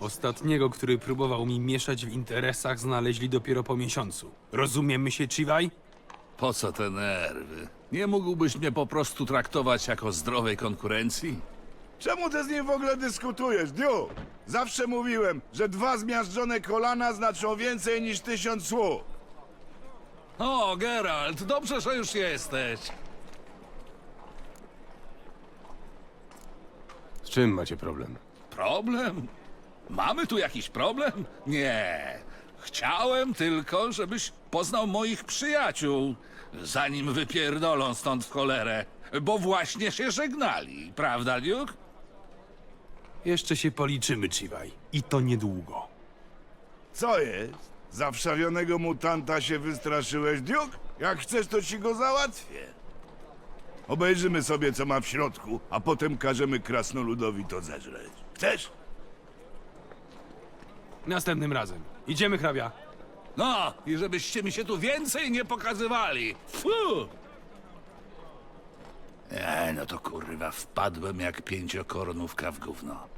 Ostatniego, który próbował mi mieszać w interesach, znaleźli dopiero po miesiącu. Rozumiemy się, Chivaj? Po co te nerwy? Nie mógłbyś mnie po prostu traktować jako zdrowej konkurencji? Czemu ty z nim w ogóle dyskutujesz, Duke? Zawsze mówiłem, że dwa zmiażdżone kolana znaczą więcej niż tysiąc słów. O, Geralt, dobrze, że już jesteś. Z czym macie problem? Problem? Mamy tu jakiś problem? Nie. Chciałem tylko, żebyś poznał moich przyjaciół, zanim wypierdolą stąd w cholerę, bo właśnie się żegnali, prawda, Duke? Jeszcze się policzymy, Chivaj. I to niedługo. Co jest? Zawszawionego mutanta się wystraszyłeś, Duke? Jak chcesz, to ci go załatwię. Obejrzymy sobie, co ma w środku, a potem każemy krasnoludowi to zeżreć. Chcesz? Następnym razem. Idziemy, hrabia. No, i żebyście mi się tu więcej nie pokazywali. Fu! E, no to kurwa, wpadłem jak pięciokornówka w gówno.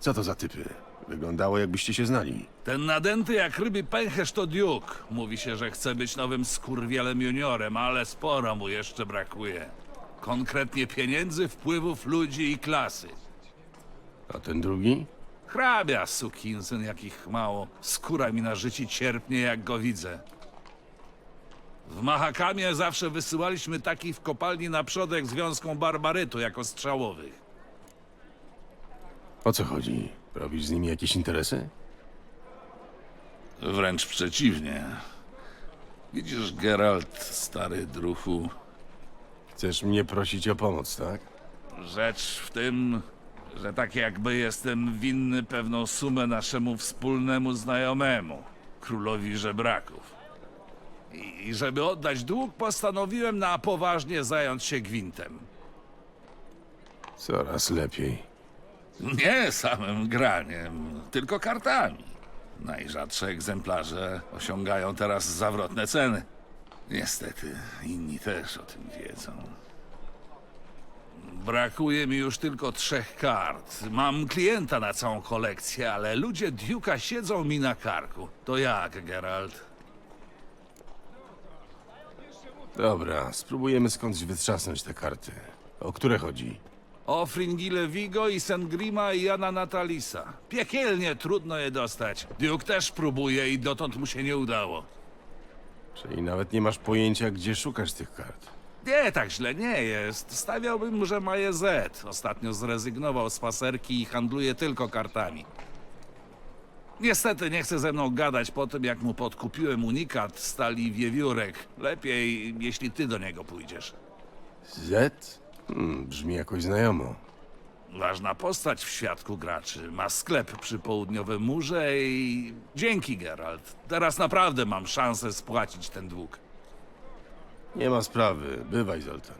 Co to za typy? Wyglądało jakbyście się znali. Ten nadęty jak ryby pęcherz to Duke. Mówi się, że chce być nowym skurwielem juniorem, ale sporo mu jeszcze brakuje. Konkretnie pieniędzy, wpływów ludzi i klasy. A ten drugi? Hrabia, sukinsyn, jakich mało. Skóra mi na życie cierpnie, jak go widzę. W Mahakamie zawsze wysyłaliśmy takich w kopalni na przodek z wiązką barbarytu jako strzałowych. O co chodzi? Robisz z nimi jakieś interesy? Wręcz przeciwnie. Widzisz, Geralt, stary druhu, Chcesz mnie prosić o pomoc, tak? rzecz w tym, że tak jakby jestem winny pewną sumę naszemu wspólnemu znajomemu, królowi żebraków. I żeby oddać dług, postanowiłem na poważnie zająć się gwintem. Coraz lepiej. Nie samym graniem, tylko kartami. Najrzadsze egzemplarze osiągają teraz zawrotne ceny. Niestety, inni też o tym wiedzą. Brakuje mi już tylko trzech kart. Mam klienta na całą kolekcję, ale ludzie Duke'a siedzą mi na karku. To jak, Geralt? Dobra, spróbujemy skądś wytrzasnąć te karty. O które chodzi? O Fringile Vigo i Sengrima i Jana Natalisa. Piekielnie trudno je dostać. Duke też próbuje i dotąd mu się nie udało. Czyli nawet nie masz pojęcia, gdzie szukasz tych kart. Nie, tak źle nie jest. Stawiałbym, że ma je Z. Ostatnio zrezygnował z faserki i handluje tylko kartami. Niestety nie chce ze mną gadać po tym, jak mu podkupiłem unikat stali wiewiórek. Lepiej, jeśli ty do niego pójdziesz. Z? Hmm, brzmi jakoś znajomo. Ważna postać w świadku graczy. Ma sklep przy południowym murze i... Dzięki, Geralt. Teraz naprawdę mam szansę spłacić ten dług. Nie ma sprawy. Bywaj, Zoltan.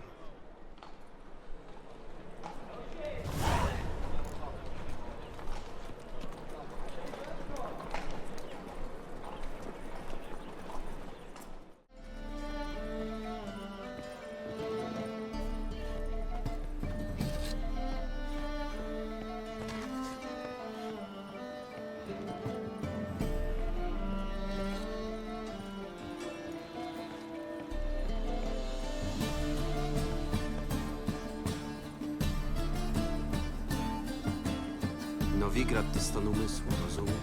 Nowigrad to stan umysłu, rozumiesz?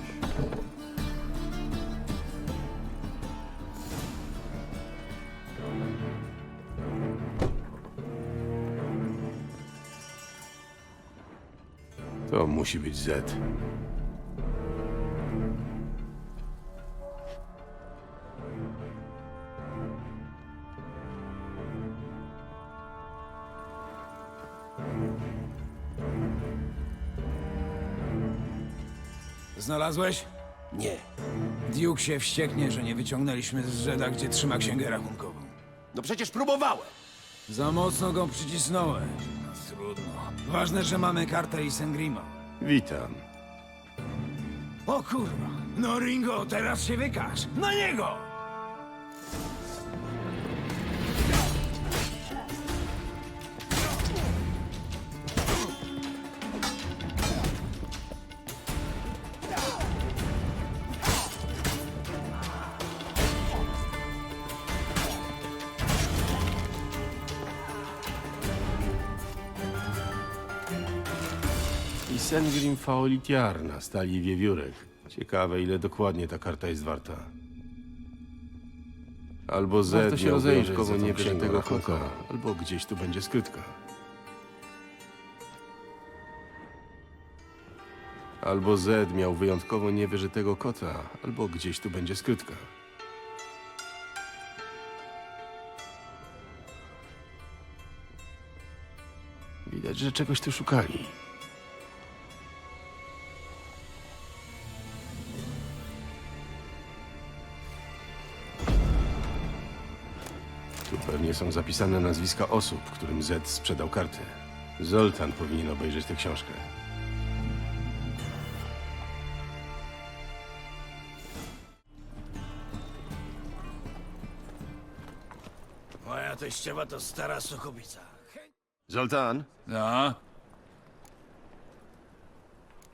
To musi być Z. Znalazłeś? Nie. Duke się wścieknie, że nie wyciągnęliśmy z Żeda, gdzie trzyma księgę rachunkową. No przecież próbowałem. Za mocno go przycisnąłem. No, trudno. Ważne, że mamy kartę i Sengrima. Witam. O kurwa! No Ringo, teraz się wykaż! Na niego! Sengrim Faolitiar na stali wiewiórek. Ciekawe, ile dokładnie ta karta jest warta. Albo Z się miał rozejrzeć wyjątkowo za tą księgą kota, rachunku. albo gdzieś tu będzie skrytka. Albo Z miał wyjątkowo niewyżytego kota, albo gdzieś tu będzie skrytka. Widać, że czegoś tu szukali. Tu pewnie są zapisane nazwiska osób, którym Z sprzedał karty. Zoltan powinien obejrzeć tę książkę. Moja teściowa to stara suchowica. Zoltan, No,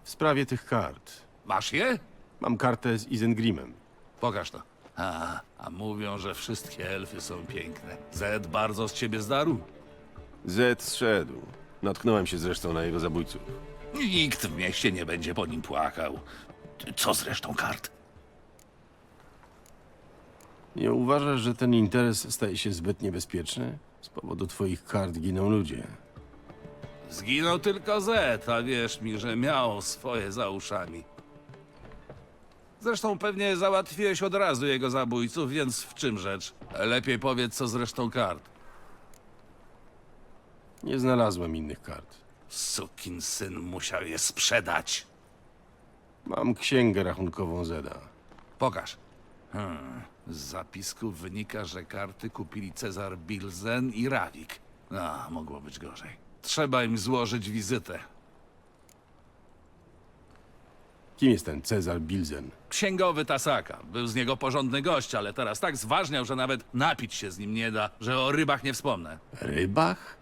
w sprawie tych kart. masz je? Mam kartę z Isengrimem. Pokaż to. A, a mówią, że wszystkie elfy są piękne. Zed bardzo z ciebie zdarł? Z zszedł. Natknąłem się zresztą na jego zabójców. Nikt w mieście nie będzie po nim płakał. Co z resztą kart? Nie uważasz, że ten interes staje się zbyt niebezpieczny? Z powodu twoich kart giną ludzie. Zginął tylko Zed, a wierz mi, że miał swoje za uszami. Zresztą pewnie załatwiłeś od razu jego zabójców, więc w czym rzecz? Lepiej powiedz, co z resztą kart. Nie znalazłem innych kart. Sukin syn musiał je sprzedać. Mam księgę rachunkową Zeda. Pokaż. Hmm. Z zapisków wynika, że karty kupili Cezar Bilzen i Rawik. A, mogło być gorzej. Trzeba im złożyć wizytę. Kim jest ten Cezar Bilzen? Księgowy Tasaka. Był z niego porządny gość, ale teraz tak zważniał, że nawet napić się z nim nie da, że o rybach nie wspomnę. Rybach?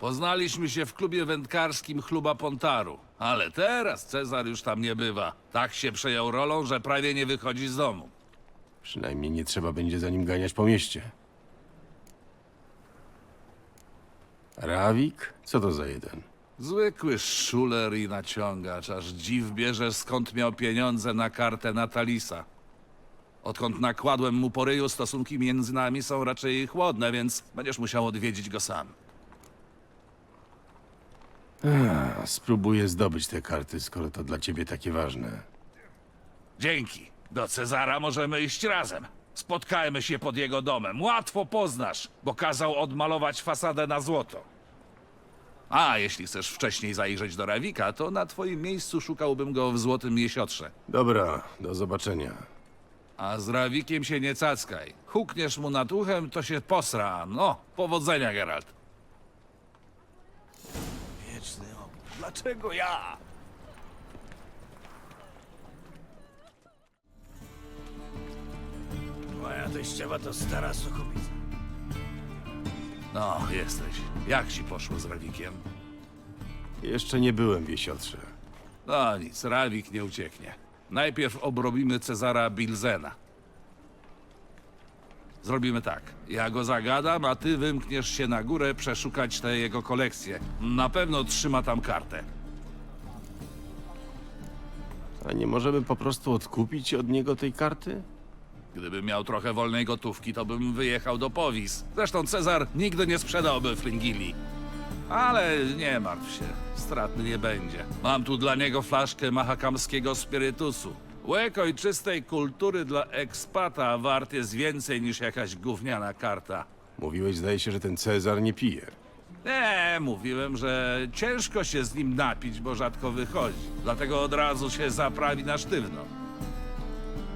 Poznaliśmy się w klubie wędkarskim Chluba Pontaru, ale teraz Cezar już tam nie bywa. Tak się przejął rolą, że prawie nie wychodzi z domu. Przynajmniej nie trzeba będzie za nim ganiać po mieście. Rawik? Co to za jeden? Zwykły szuler i naciągacz, aż dziw bierze skąd miał pieniądze na kartę Natalisa. Odkąd nakładłem mu po ryju, stosunki między nami są raczej chłodne, więc będziesz musiał odwiedzić go sam. A spróbuję zdobyć te karty, skoro to dla ciebie takie ważne. Dzięki. Do Cezara możemy iść razem. Spotkajmy się pod jego domem. Łatwo poznasz, bo kazał odmalować fasadę na złoto. A jeśli chcesz wcześniej zajrzeć do Rawika, to na twoim miejscu szukałbym go w Złotym Jesiotrze. Dobra, do zobaczenia. A z Rawikiem się nie cackaj. Hukniesz mu nad uchem, to się posra. No, powodzenia, Geralt. Wieczny obóz. Dlaczego ja? Moja teściowa to stara suchowica. No, jesteś. Jak ci poszło z Rawikiem? Jeszcze nie byłem w Jesiotrze. No nic, Rawik nie ucieknie. Najpierw obrobimy Cezara Bilzena. Zrobimy tak. Ja go zagadam, a ty wymkniesz się na górę przeszukać tę jego kolekcję. Na pewno trzyma tam kartę. A nie możemy po prostu odkupić od niego tej karty? Gdybym miał trochę wolnej gotówki, to bym wyjechał do Powis. Zresztą Cezar nigdy nie sprzedałby Fringili. Ale nie martw się, stratny nie będzie. Mam tu dla niego flaszkę mahakamskiego spirytusu. Łyk ojczystej kultury dla ekspata wart jest więcej niż jakaś gówniana karta. Mówiłeś, zdaje się, że ten Cezar nie pije. Nie, mówiłem, że ciężko się z nim napić, bo rzadko wychodzi. Dlatego od razu się zaprawi na sztywno.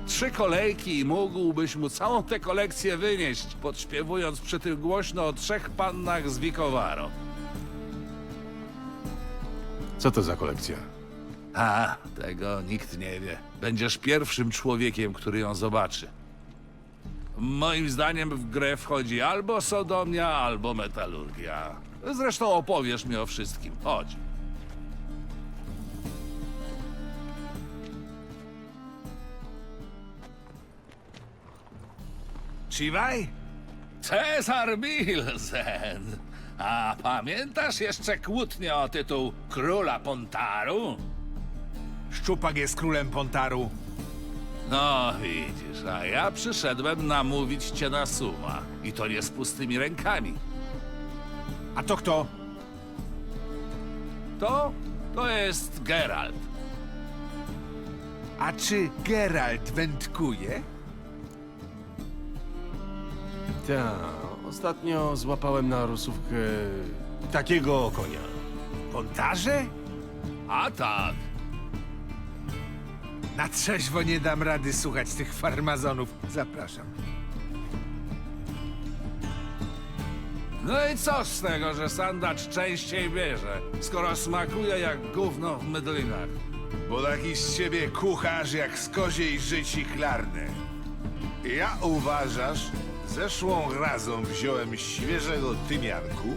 Trzy kolejki i mógłbyś mu całą tę kolekcję wynieść, podśpiewując przy tym głośno o trzech pannach z Vicovaro. Co to za kolekcja? A, tego nikt nie wie. Będziesz pierwszym człowiekiem, który ją zobaczy. Moim zdaniem w grę wchodzi albo sodomia, albo metalurgia. Zresztą opowiesz mi o wszystkim. Chodź. Siwaj? Cezar Bilzen! A pamiętasz jeszcze kłótnię o tytuł Króla Pontaru? Szczupak jest królem Pontaru. No, widzisz, a ja przyszedłem namówić cię na suma. I to nie z pustymi rękami. A to kto? To, to jest Geralt. A czy Geralt wędkuje? Ta, ostatnio złapałem na rusówkę takiego konia. Pontarze? A tak, Na trzeźwo nie dam rady słuchać tych farmazonów. Zapraszam. No i co z tego, że sandacz częściej bierze, skoro smakuje jak gówno w mydlinach? Bo taki z ciebie kucharz jak z koziej życi chlarne. Ja uważasz, zeszłą razą wziąłem świeżego tymianku,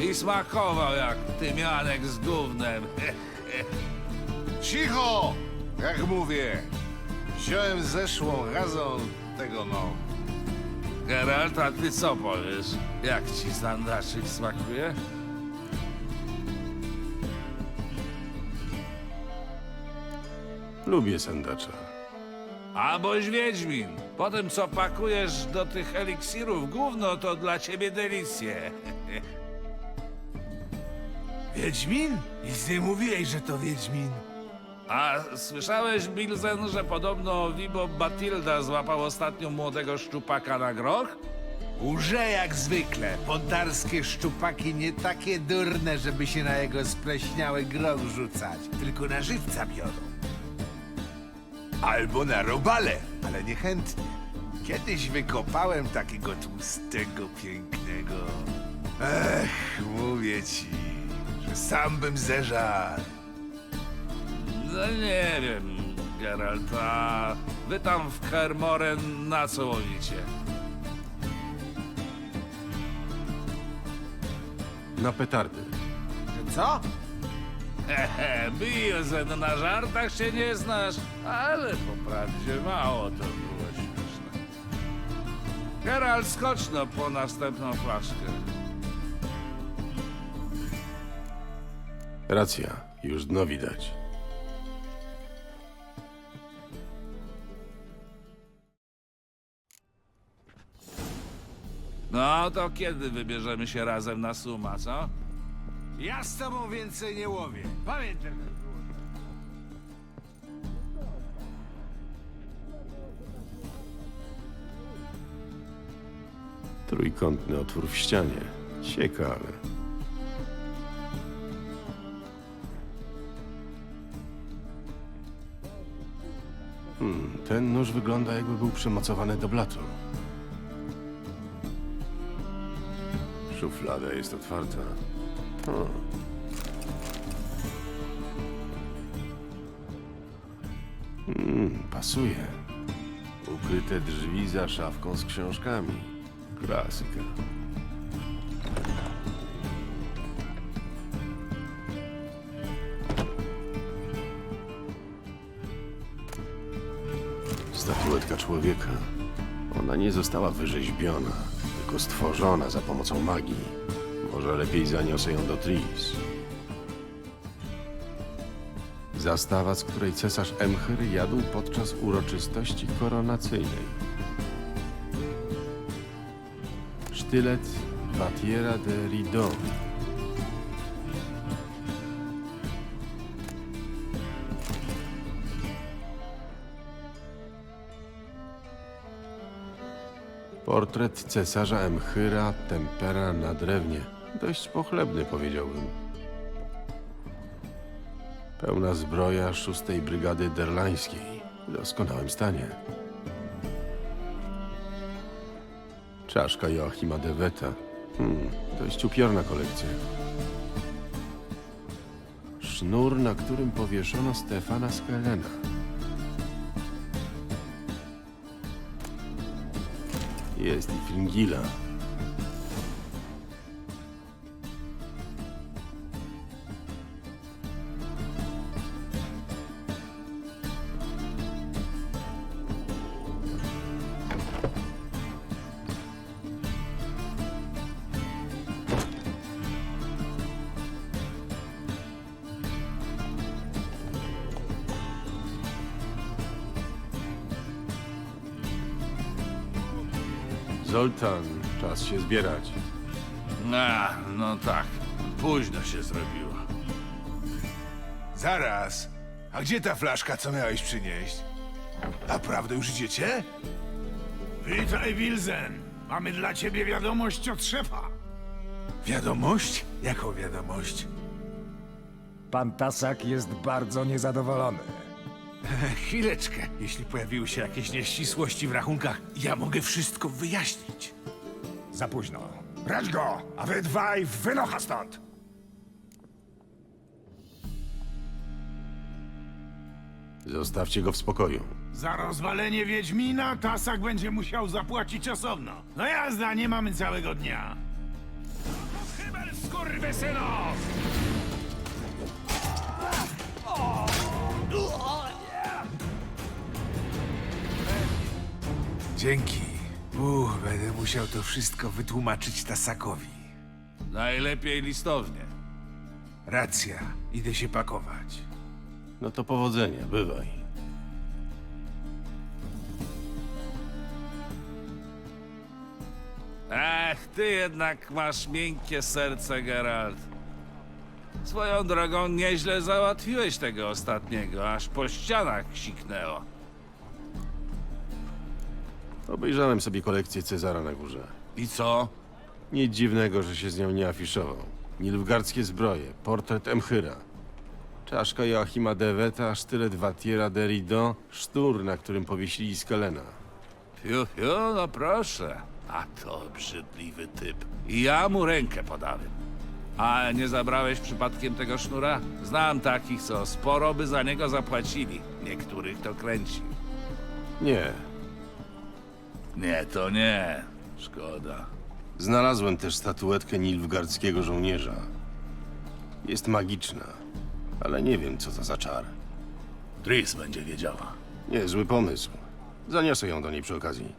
I smakował jak tymianek z gównem. Cicho! Jak mówię, wziąłem zeszłą razą tego no. Geralt, a ty co powiesz? Jak ci sandaczyk smakuje? Lubię sandacza. A boś Wiedźmin. Po tym, co pakujesz do tych eliksirów gówno, to dla ciebie delicje. Wiedźmin? Nic nie mówiłeś, że to Wiedźmin. A słyszałeś, Bilzen, że podobno Vibo Batilda złapał ostatnio młodego szczupaka na groch? Urze jak zwykle. Pontarskie szczupaki nie takie durne, żeby się na jego spleśniały groch rzucać. Tylko na żywca biorą. Albo na robale, ale niechętnie. Kiedyś wykopałem takiego tłustego, pięknego. Ech, mówię ci, że sam bym zeżarł. No nie wiem, Geralt, a wy tam w Hermoren na co łowicie? Na petardy. Co? Hehe, Bilzen, na żartach się nie znasz, ale po prawdzie mało to było śmieszne. Geralt, skocz no po następną flaszkę. Racja, już dno widać. No to kiedy wybierzemy się razem na suma, co? Ja z tobą więcej nie łowię. Pamiętaj. Trójkątny otwór w ścianie. Ciekawe. Hmm, ten nóż wygląda jakby był przymocowany do blatu. Szuflada jest otwarta. O. Hmm, pasuje. Ukryte drzwi za szafką z książkami. Klasyka. Statuetka człowieka. Ona nie została wyrzeźbiona, tylko stworzona za pomocą magii. Może lepiej zaniosę ją do Tris. Zastawa, z której cesarz Emhyr jadł podczas uroczystości koronacyjnej. Sztylet Batiera de Ridon. Portret cesarza Emchyra tempera na drewnie. Dość pochlebny, powiedziałbym. Pełna zbroja szóstej Brygady Derlańskiej. W doskonałym stanie. Czaszka Joachima de Weta. Hmm, dość upiorna kolekcja. Sznur, na którym powieszono Stefana Skelena. Jest i Fringilla. Zoltan, czas się zbierać. A, no tak. Późno się zrobiło. Zaraz. A gdzie ta flaszka, co miałeś przynieść? Naprawdę już idziecie? Witaj, Wilzen. Mamy dla ciebie wiadomość od szefa. Wiadomość? Jaką wiadomość? Pan Tasak jest bardzo niezadowolony. Chwileczkę. Jeśli pojawiły się jakieś nieścisłości w rachunkach, ja mogę wszystko wyjaśnić. Za późno. Brać go, a wy dwaj wynocha stąd! Zostawcie go w spokoju. Za rozwalenie Wiedźmina Tasak będzie musiał zapłacić osobno. No jazda, nie mamy całego dnia. Chyba skurwysyno! Dzięki. Uch, będę musiał to wszystko wytłumaczyć Tasakowi. Najlepiej listownie. Racja. Idę się pakować. No to powodzenia, bywaj. Ech, ty jednak masz miękkie serce, Geralt. Swoją drogą nieźle załatwiłeś tego ostatniego, aż po ścianach siknęło. Obejrzałem sobie kolekcję Cezara na górze. I co? Nic dziwnego, że się z nią nie afiszował. Nilfgardzkie zbroje, portret Emchyra, czaszka Joachima de Weta, sztylet Watiera de Rido, sztur, na którym powiesili Skelena. Fiu, fiu, no proszę. A to obrzydliwy typ. I ja mu rękę podałem. A nie zabrałeś przypadkiem tego sznura? Znam takich, co sporo by za niego zapłacili. Niektórych to kręci. Nie, Nie, to nie. Szkoda. znalazłem też statuetkę nilfgardzkiego żołnierza. Jest magiczna, ale nie wiem, co to za czar. Tris będzie wiedziała. Niezły pomysł. Zaniosę ją do niej przy okazji.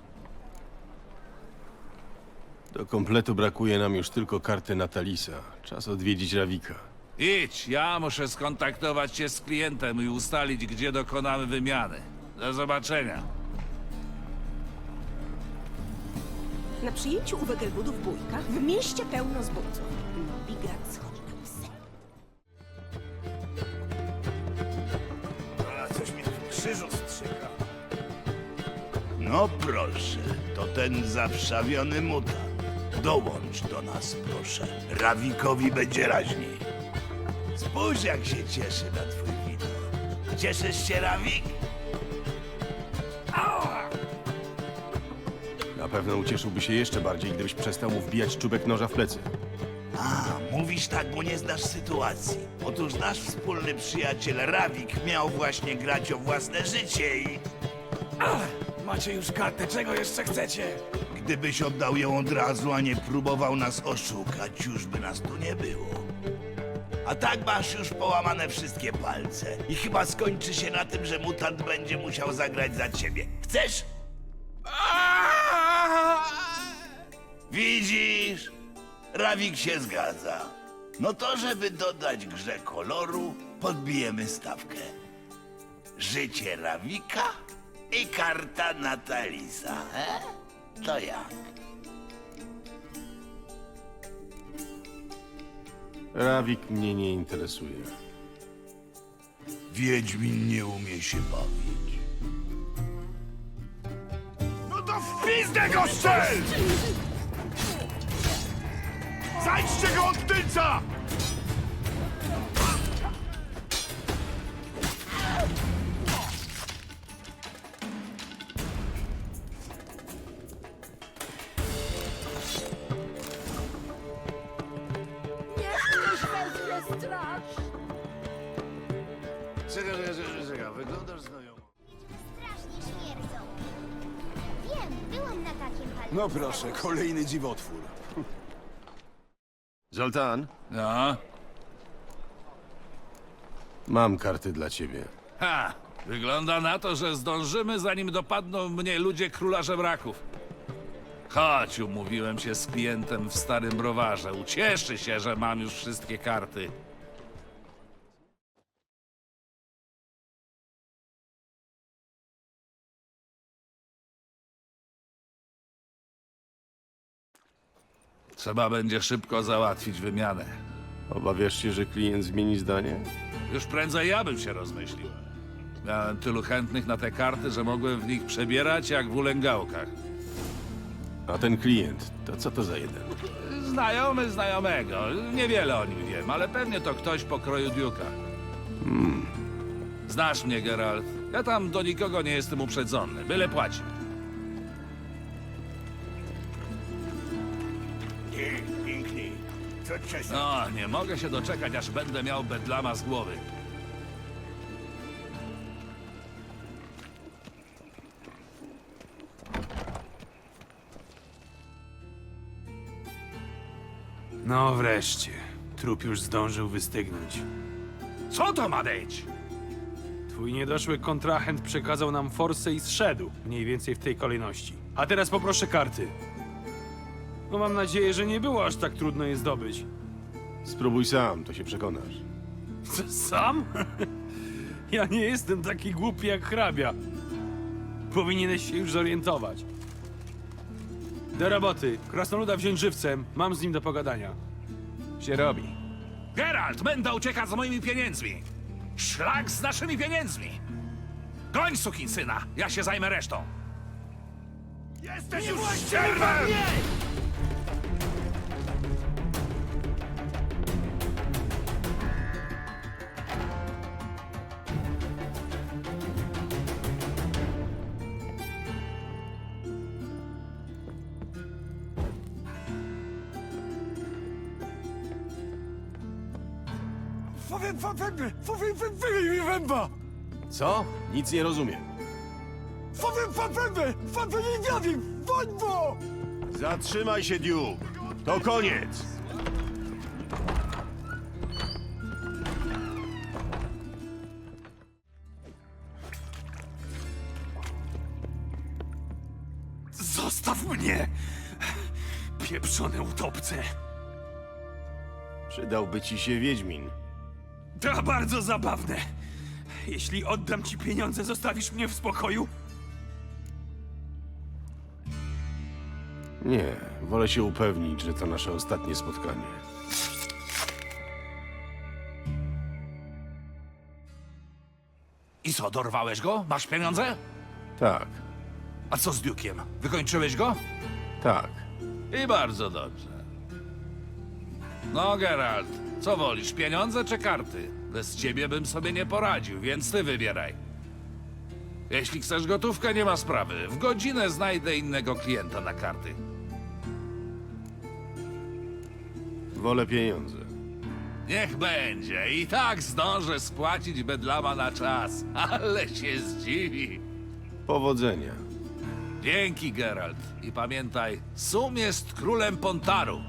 Do kompletu brakuje nam już tylko karty Natalisa. Czas odwiedzić Rawika. Idź, ja muszę skontaktować się z klientem i ustalić, gdzie dokonamy wymiany. Do zobaczenia. Na przyjęciu u Wegelbudu w Bójkach w mieście pełno zbójców. Nowigrad schodzi na psy. A coś mi w krzyżu strzyka. No proszę, to ten zawszawiony mutant. Dołącz do nas, proszę. Rawikowi będzie raźniej. Spójrz, jak się cieszy na twój widok. Cieszysz się, Rawik? Pewno ucieszyłby się jeszcze bardziej, gdybyś przestał mu wbijać czubek noża w plecy. A, mówisz tak, bo nie znasz sytuacji. Otóż nasz wspólny przyjaciel Rawik miał właśnie grać o własne życie i... Macie już kartę, czego jeszcze chcecie? Gdybyś oddał ją od razu, a nie próbował nas oszukać, już by nas tu nie było. A tak masz już połamane wszystkie palce. I chyba skończy się na tym, że mutant będzie musiał zagrać za ciebie. Chcesz? Widzisz? Rawik się zgadza. No to, żeby dodać grze koloru, podbijemy stawkę. Życie Rawika i karta Natalisa, he? To jak? Rawik mnie nie interesuje. Wiedźmin nie umie się bawić. No to w pizdę go strzel! Zajdźcie go od tylca! Czekaj, czekaj, czekaj, czekaj, wyglądasz znajomo. Strasznie śmierdzą. Wiem, byłam na takim palcu. No proszę, kolejny dziwotwór. Zoltan, No? mam karty dla ciebie. Ha! Wygląda na to, że zdążymy, zanim dopadną mnie ludzie króla żebraków. Chodź, umówiłem się z klientem w starym browarze. Ucieszy się, że mam już wszystkie karty. Trzeba będzie szybko załatwić wymianę. Obawiasz się, że klient zmieni zdanie? Już prędzej ja bym się rozmyślił. Miałem tylu chętnych na te karty, że mogłem w nich przebierać jak w ulęgałkach. A ten klient, to co to za jeden? Znajomy znajomego. Niewiele o nim wiem, ale pewnie to ktoś pokroju Duke'a. Znasz mnie, Geralt. Ja tam do nikogo nie jestem uprzedzony. Byle płaci. No, nie mogę się doczekać, aż będę miał bedlama z głowy. No wreszcie. Trup już zdążył wystygnąć. Co to ma być? Twój niedoszły kontrahent przekazał nam forsę i zszedł. Mniej więcej w tej kolejności. A teraz poproszę karty. No mam nadzieję, że nie było aż tak trudno je zdobyć. Spróbuj sam, to się przekonasz. Co, sam? ja nie jestem taki głupi jak hrabia. Powinieneś się już zorientować. Do roboty. Krasnoluda wziąć żywcem. Mam z nim do pogadania. Się robi. Geralt, będę ucieka z moimi pieniędzmi. Szlak z naszymi pieniędzmi. Goń, sukinsyna. Ja się zajmę resztą. Jesteś już ścierwem! Co? Nic nie rozumiem. Zatrzymaj się, Duke! To koniec! Zostaw mnie! Pieprzone utopce! Przydałby ci się Wiedźmin. To bardzo zabawne. Jeśli oddam ci pieniądze, zostawisz mnie w spokoju? Nie, wolę się upewnić, że to nasze ostatnie spotkanie. I co, dorwałeś go? Masz pieniądze? Tak, A co z Duke'iem? Wykończyłeś go? tak. I bardzo dobrze. No, Geralt, co wolisz, pieniądze czy karty? Bez ciebie bym sobie nie poradził, więc ty wybieraj. Jeśli chcesz gotówkę, nie ma sprawy. W godzinę znajdę innego klienta na karty. Wolę pieniądze. Niech będzie. I tak zdążę spłacić bedlama na czas. Ale się zdziwi. Powodzenia. Dzięki, Geralt. I pamiętaj, Sum jest królem Pontaru.